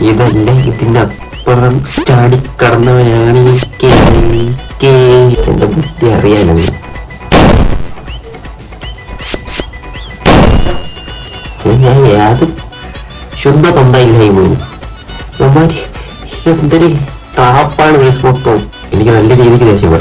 ഇതല്ല ഇതിനപ്പുറം ചാടി കടന്നവനാണ് ഈ എന്റെ ബുദ്ധി അറിയാനാണ് ശുദ്ധ തൊണ്ടയില്ലായ്മ ഇവന്മാര് ഇതെന്തൊരു ടാപ്പാണ് കേസ് എനിക്ക് നല്ല രീതിക്ക് ദേഷ്യം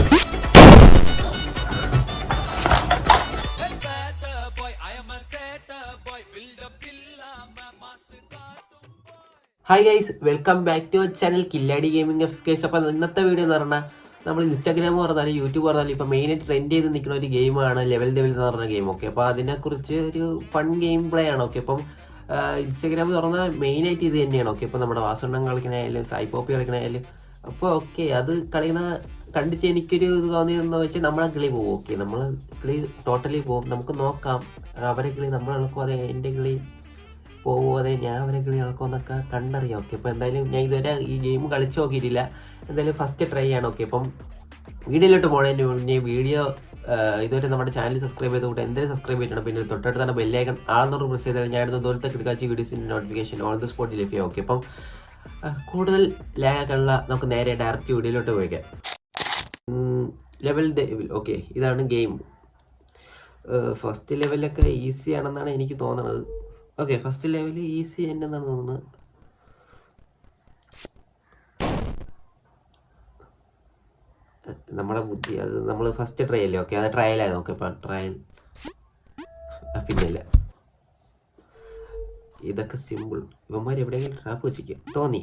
hi guys welcome back to channel Killadi gaming F case അപ്പം ഇന്നത്തെ വീഡിയോ എന്ന് പറഞ്ഞാൽ നമ്മൾ ഇൻസ്റ്റാഗ്രാം പറഞ്ഞാലും യൂട്യൂബ് പറഞ്ഞാലും ഇപ്പം മെയിനായിട്ട് ട്രെൻഡ് ചെയ്ത് നിൽക്കുന്ന ഒരു ഗെയിമാണ് ലെവൽ ലെവൽ എന്ന് പറഞ്ഞ ഗെയിം ഓക്കെ അപ്പോൾ അതിനെക്കുറിച്ച് ഒരു ഫൺ ഗെയിം പ്ലേ ആണ് ഓക്കെ അപ്പം ഇൻസ്റ്റാഗ്രാം തുറന്നാൽ മെയിനായിട്ട് ഇത് തന്നെയാണ് ഓക്കെ ഇപ്പം നമ്മുടെ വാസുണ്ണം കളിക്കണായാലും സായിപ്പോപ്പി കളിക്കണായാലും അപ്പോൾ ഓക്കെ അത് കളിക്കണ കണ്ടിട്ട് എനിക്കൊരു ഇത് തോന്നിയതെന്ന് വെച്ചാൽ നമ്മളെ കിളി പോകും ഓക്കെ നമ്മൾ കിളി ടോട്ടലി പോകും നമുക്ക് നോക്കാം അവരെ കിളി നമ്മളെ ഇളക്കും അതെ എന്റെ കിളി അതെ ഞാൻ അവരെ കിളി ഇളക്കുമെന്നൊക്കെ കണ്ടറിയാം. ഓക്കെ അപ്പോൾ എന്തായാലും ഞാൻ ഇതുവരെ ഈ ഗെയിം കളിച്ചു നോക്കിയിട്ടില്ല. എന്തായാലും ഫസ്റ്റ് ട്രൈ ആണ് ഓക്കെ അപ്പം വീഡിയോയിലോട്ട് പോണതിന് മുന്നേ വീഡിയോ ഇതുവരെ നമ്മുടെ ചാനൽ സബ്സ്ക്രൈബ് ചെയ്തുകൊണ്ട് എന്തായാലും സബ്സ്ക്രൈബ് ചെയ്യണം. പിന്നെ തൊട്ടടുത്ത് തന്നെ ബെല്ലൈക്കൺ ആണെന്നൊരു പ്രസ് ചെയ്താൽ ഞാനിത് ദൂരത്തെ കിടക്കാച്ചി വീഡിയോസിന്റെ നോട്ടിഫിക്കേഷൻ ഓൺ ദ സ്പോട്ട് ലഭ്യം ഓക്കെ അപ്പം കൂടുതൽ ലാഗാക്കാനുള്ള നമുക്ക് നേരെ ഡയറക്റ്റ് വീഡിയോയിലോട്ട് പോയിക്കാം. ലെവൽ ഓക്കെ ഇതാണ് ഗെയിം ഫസ്റ്റ് ലെവലൊക്കെ ഈസി ആണെന്നാണ് എനിക്ക് തോന്നുന്നത് ഓക്കെ ഫസ്റ്റ് ലെവൽ ഈസി തന്നെന്നാണ് തോന്നുന്നത്. നമ്മുടെ ബുദ്ധി അത് നമ്മൾ ഫസ്റ്റ് ട്രയൽ അല്ലേ? ഓക്കെ അത് ട്രയലായി നോക്കെ ഇപ്പം ട്രയൽ പിന്നെ ഇല്ല ഇതൊക്കെ സിമ്പിൾ ഇവന്മാർ എവിടെയെങ്കിലും ട്രാപ്പ് വെച്ചിരിക്കും. തോന്നി.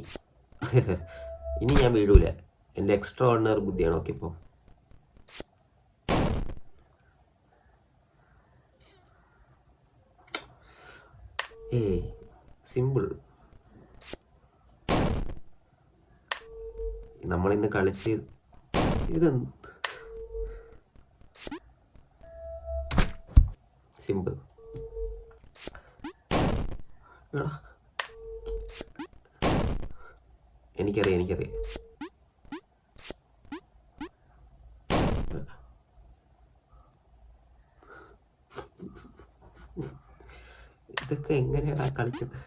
ഇനി ഞാൻ വീഴൂല. എന്റെ എക്സ്ട്രാ ഓർഡിനറി ബുദ്ധിയാണ് ഓക്കെ ഇപ്പോൾ ഏ സിമ്പിൾ. നമ്മളിന്ന് കളിച്ച് ഇത് സിമ്പിൾ. എനിക്കറിയാം എനിക്കറിയാം. ഇതൊക്കെ എങ്ങനെയാണ് കളിക്കുന്നത്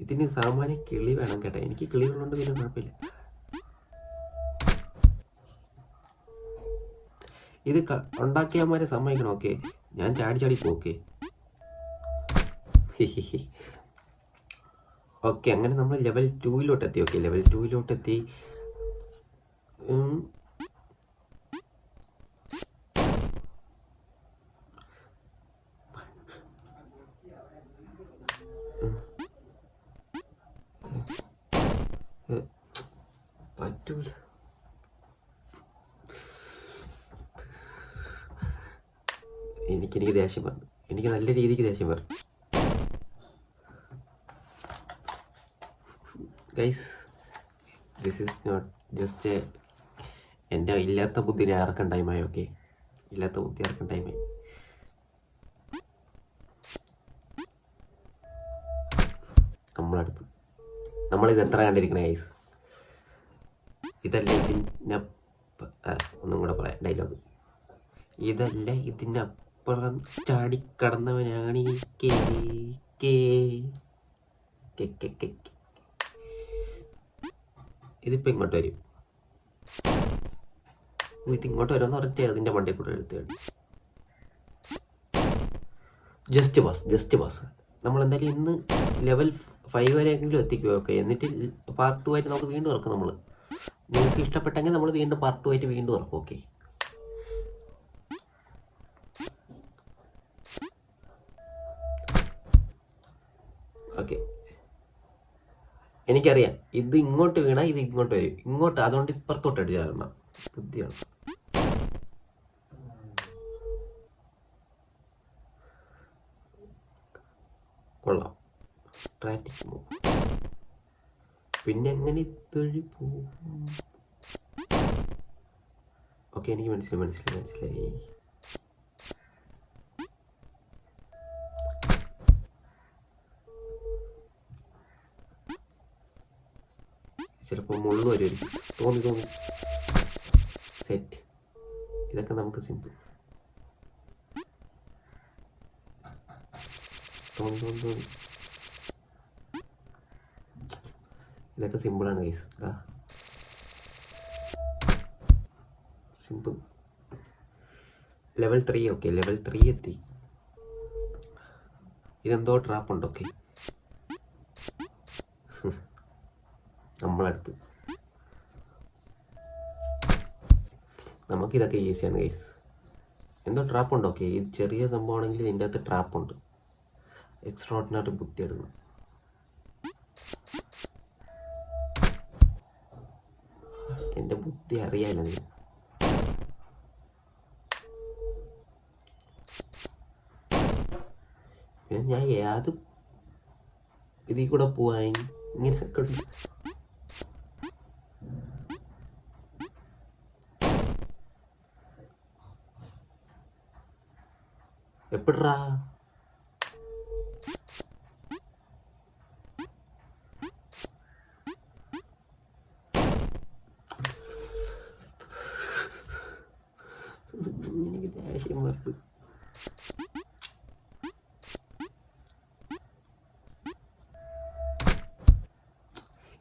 ഇതിന് സാമാന്യ കിളി വേണം കേട്ടോ. എനിക്ക് കിളി ഉള്ളതുകൊണ്ട് പിന്നെ കുഴപ്പമില്ല. ഇത് ഉണ്ടാക്കിയവന്മാരെ സമ്മതിക്കണം ഓക്കെ? ഞാൻ ചാടി ചാടി പോക്കേ ഓക്കെ? അങ്ങനെ നമ്മൾ ലെവൽ ടൂയിലോട്ട് എത്തി ഓക്കെ? ലെവൽ ടൂയിലോട്ട് എത്തി എനിക്ക് ദേഷ്യം പറഞ്ഞു എനിക്ക് നല്ല രീതിക്ക് ദേഷ്യം പറഞ്ഞു guys this is not just എന്റെ ഇല്ലാത്ത ബുദ്ധിനെ ആർക്കും ടൈമായി ഓക്കെ ഇല്ലാത്ത ബുദ്ധി ആർക്കും ടൈമായി നമ്മളടുത്ത്. നമ്മളിത് എത്ര കണ്ടിരിക്കണേ ഗൈസ് ഇതല്ല ഇതിന്റെ ഒന്നും കൂടെ പറയാം. ഡയലോഗ് ഇതല്ല ഇതിനപ്പുറം ചാടിക്കടന്നവനാണ് ഈ കടന്നവനാണ് കേ കെ ഇങ്ങോട്ട് വരും. ഇത് ഇങ്ങോട്ട് വരുമെന്ന് പറഞ്ഞിട്ട് അതിന്റെ മണ്ടയിൽ കൂടെ എടുത്തു ജസ്റ്റ് പാസ് ജസ്റ്റ് പാസ് നമ്മൾ എന്തായാലും ഇന്ന് ലെവൽ ഫൈവ് വരെയെങ്കിലും എത്തിക്കുക ഓക്കെ എന്നിട്ട് പാർട്ട് ടു ആയിട്ട് നമുക്ക് വീണ്ടും ഇറക്കും നമ്മൾ നിങ്ങൾക്ക് ഇഷ്ടപ്പെട്ടെങ്കിൽ നമ്മൾ വീണ്ടും പാർട്ട് ടു ആയിട്ട് വീണ്ടും ഇറക്കും ഓക്കെ. ഓക്കെ എനിക്കറിയാം. ഇത് ഇങ്ങോട്ട് വീണാൽ ഇത് ഇങ്ങോട്ട് വരും. ഇങ്ങോട്ട് അതുകൊണ്ട് ഇപ്പുറത്തോട്ട് അടിച്ചു തരണം ബുദ്ധിയാണ്. കൊള്ളാം. മൂവ് പിന്നെ എങ്ങനെ ഇതൊഴി പോകും? ഓക്കെ എനിക്ക് മനസ്സിലായി മനസ്സിലായി മനസ്സിലായി. ചിലപ്പോൾ മുള്ളു വരുമായിരിക്കും തോന്നി തോന്നി. സെറ്റ് ഇതൊക്കെ നമുക്ക് സിമ്പിൾ തോന്നി തോന്നി തോന്നി. ഇതൊക്കെ സിമ്പിളാണ് ഗൈസ് ആ simple level three okay level three എത്തി. ഇതെന്തോ ട്രാപ്പ് ഉണ്ട് ഓക്കെ നമ്മളടുത്ത്. നമുക്കിതൊക്കെ ഈസിയാണ് ഗൈസ് എന്തോ ട്രാപ്പ് ഉണ്ട്? ഓക്കെ ഇത് ചെറിയ സംഭവമാണെങ്കിൽ ഇതിന്റെ അകത്ത് ട്രാപ്പ് ഉണ്ട്. എക്സ്ട്രാ ഓർഡിനറി ബുദ്ധി എടുക്കണം എന്റെ ബുദ്ധി അറിയാല്ല നീ ഞാൻ ഏത് ഇതിൽ കൂടെ പോവാൻ ഇങ്ങനെയൊക്കെ ഉണ്ട് എപ്പിട്രാ? എനിക്ക് ദേഷ്യം വരട്ടു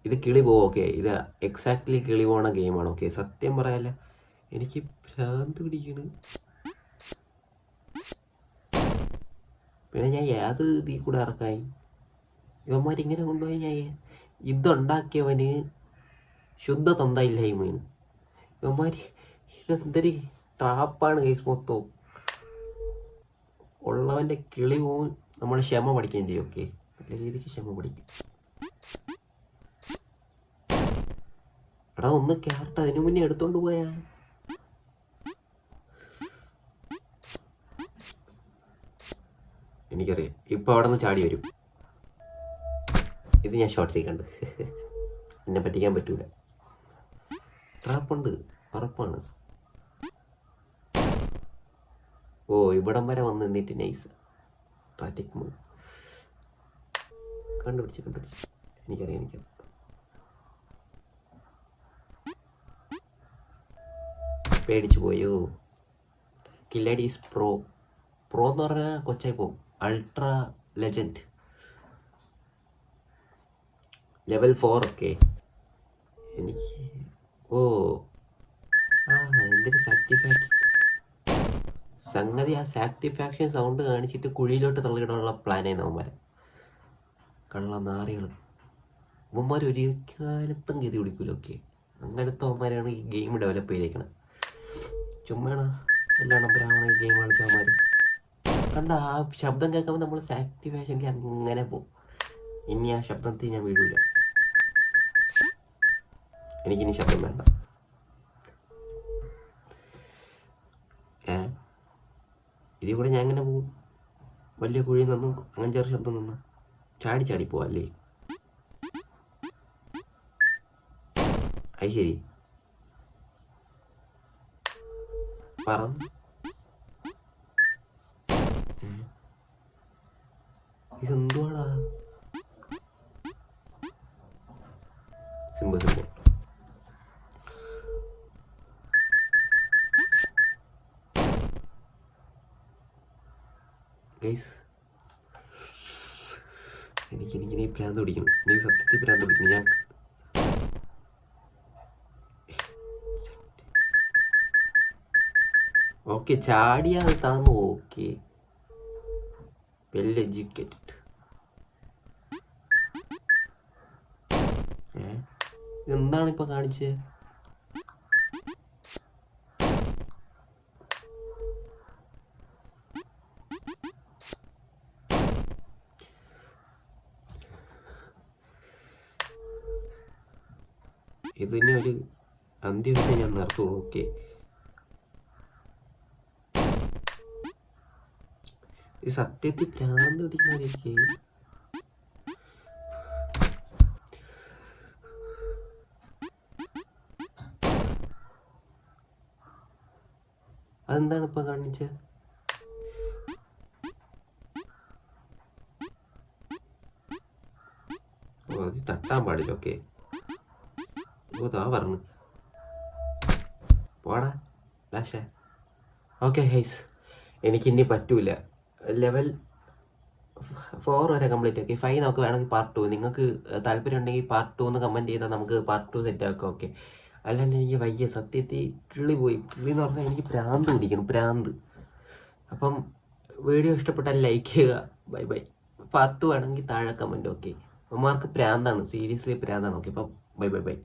ഇത് കിളി പോവും? ഓക്കെ ഇത് എക്സാക്ട്ലി കിളി പോണ ഗെയിമാണ് ഓക്കെ സത്യം പറയാല്ല എനിക്ക് ഭ്രാന്ത് പിടിക്കണ്. പിന്നെ ഞാൻ ഏത് ഇതിൽ കൂടെ ഇറക്കായി. ഇവന്മാർ ഇങ്ങനെ കൊണ്ടുപോയി ഞാൻ ഇതുണ്ടാക്കിയവന് ശുദ്ധ തന്തയില്ലായ്മയാണ്. ഇവന്മാർ ഇതെന്തൊരു ട്രാപ്പാണ് കേസ് മൊത്തവും ഉള്ളവന്റെ കിളി പോവും നമ്മൾ ക്ഷമ പഠിക്കുകയും ചെയ്യും ഓക്കെ നല്ല രീതിക്ക് ക്ഷമ പഠിക്കും. എടാ ഒന്ന് ക്യാരറ്റ് അതിനു മുന്നേ എടുത്തോണ്ട് പോയാ. എനിക്കറിയാം. ഇപ്പൊ അവിടെ നിന്ന് ചാടി വരും. ഇത് ഞാൻ ഷോർട്ട്സിൽ കണ്ട് എന്നെ പറ്റിക്കാൻ പറ്റൂല. ട്രാപ്പുണ്ട് ഉറപ്പാണ്. ഓ ഇവിടം വരെ വന്ന് നിന്നിട്ട് നൈസ് ട്രാറ്റിക് മൂവ് കണ്ടുപിടിച്ച് കണ്ടുപിടിച്ച്. എനിക്കറിയാം എനിക്കറിയാം. പേടിച്ചു പോയോ? കില്ലഡീസ് പ്രോ പ്രോ എന്ന് പറഞ്ഞാൽ കൊച്ചായി പോകും. അൾട്രാ ലെജൻഡ് ലെവൽ ഫോർ ഒക്കെ എനിക്ക് ഓ. ആ എന്തൊരു സാറ്റിസ്ഫാക്ഷൻ സംഗതി ആ സാറ്റിസ്ഫാക്ഷൻ സൗണ്ട് കാണിച്ചിട്ട് കുഴിയിലോട്ട് തള്ളിയിടാനുള്ള പ്ലാനായി അവന്മാരെ. കള്ള നാറികൾ അവന്മാർ ഒരു കാലത്തും ഗതി പിടിക്കൂല ഓക്കെ. അങ്ങനത്തെ അവന്മാരാണ് ഈ ഗെയിം ഡെവലപ്പ് ചെയ്തേക്കണത്. ചുമ്മാണ് എല്ലാ നമ്പരാണ് ഈ ഗെയിം കളിച്ചവന്മാർ കണ്ട ആ ശബ്ദം കേൾക്കുമ്പോൾ നമ്മൾ സാറ്റിസ്ഫാക്ഷനിൽ അങ്ങനെ പോകും ഇനി ആ ശബ്ദത്തിൽ ഞാൻ വീടില്ല എനിക്കിനി ശബ്ദം വേണ്ട. ഇതിൽ കൂടെ ഞാൻ അങ്ങനെ പോകും? വലിയ കുഴി നിന്നും അങ്ങനെ ചെറിയ ശബ്ദം നിന്ന്? ചാടി ചാടി പോവല്ലേ അത് ശരി. പറന്ന് ഇതെന്തുവാടാ? സിമ്പിൾ സിമ്പിൾ എനിക്ക് എനിക്ക് നീ ഭ്രാന്ത് പിടിക്കണം. നീ സത്യത്തിൽ പ്രാന്ത് പിടിക്കണം. ഞാൻ ഓക്കെ ചാടിയാൽ താന്ന് ഓക്കെ വെൽ എഡ്യൂക്കേറ്റഡ് എന്താണ് ഇപ്പൊ കാണിച്ചത് ഇതിനെ ഒരു അന്ത്യവരെ ഞാൻ നിർത്തുള്ളൂ ഓക്കെ. സത്യത്തിൽ ഭ്രാന്ത് പിടിക്കുന്നവരൊക്കെ അതെന്താണ് ഇപ്പൊ കാണിച്ചത് തട്ടാൻ പാടില്ല ഓക്കെ. പറഞ്ഞു പോടാ ലാശ ഓക്കെ ഹൈസ്. എനിക്കിനി പറ്റൂല. ലെവൽ ഫോർ വരെ കംപ്ലീറ്റ് ആക്കി ഫൈവ് നമുക്ക് വേണമെങ്കിൽ പാർട്ട് ടു. നിങ്ങൾക്ക് താല്പര്യം ഉണ്ടെങ്കിൽ പാർട്ട് ടു എന്ന് കമന്റ് ചെയ്താൽ നമുക്ക് പാർട്ട് ടു സെറ്റ് ആക്കാം ഓക്കെ. അല്ലാണ്ട് എനിക്ക് വയ്യ. സത്യത്തിൽ കിളി പോയി. കിളി എന്ന് പറഞ്ഞാൽ എനിക്ക് പ്രാന്ത് പിടിക്കണം. പ്രാന്ത്. അപ്പം വീഡിയോ ഇഷ്ടപ്പെട്ടാൽ ലൈക്ക് ചെയ്യുക. Bye bye. പാർട്ട് വേണമെങ്കിൽ താഴെ കമന്റ് ഓക്കെ അമ്മമാർക്ക് പ്രാന്താണ്. സീരിയസ്ലി പ്രാന്താണ് ഓക്കെ അപ്പം ബൈ ബൈ ബൈ.